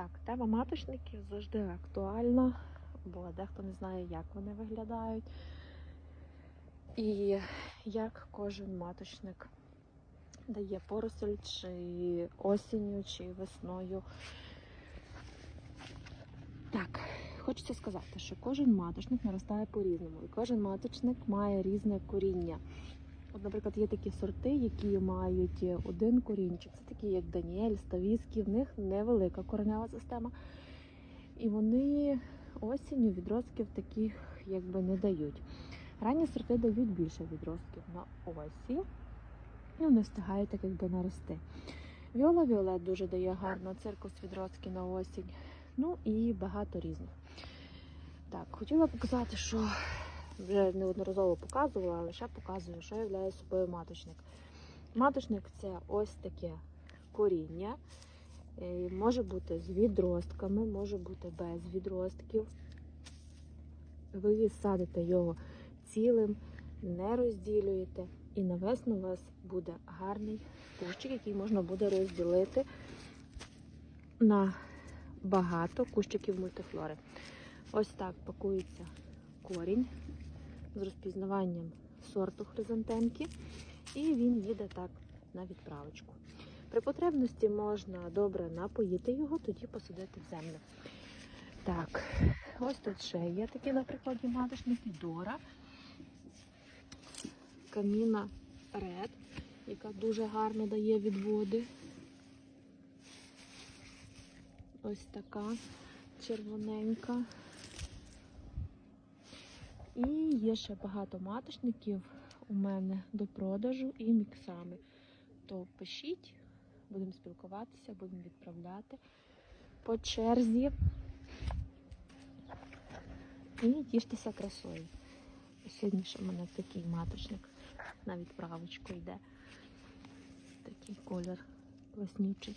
Так, тема маточників завжди актуальна, бо дехто не знає, як вони виглядають. І як кожен маточник дає поросль, чи осінню, чи весною. Так, хочеться сказати, що кожен маточник наростає по-різному, і кожен маточник має різне коріння. От, наприклад, є такі сорти, які мають один корінчик. Це такі, як Даніель, Ставіський, в них невелика коренева система. І вони осінню відростків таких якби не дають. Ранні сорти дають більше відростків на осінь, і вони встигають так якби нарости. Віола Віолет дуже дає гарно, циркус відростки на осінь. Ну і багато різних. Так, хотіла показати, що вже неодноразово показувала, але ще показую, що являє собою маточник. Маточник це ось таке коріння. Е, Може бути з відростками, може бути без відростків. Ви садите його цілим, не розділюєте, і на весну у вас буде гарний кущик, який можна буде розділити на багато кущиків мультифлори. Ось так пакується корінь з розпізнаванням сорту хризантемки, і він їде так на відправочку. При потребності можна добре напоїти його, тоді посадити в землю. Так, ось тут ще є такі, на прикладі маточники Дора, Каміна Ред, яка дуже гарно дає відводи. Ось така червоненька. І є ще багато маточників у мене до продажу і міксами. То пишіть, будемо спілкуватися, будемо відправляти по черзі. І тіштеся красою. Сьогодні ще в мене такий маточник на відправочку йде. Такий колір класнючий.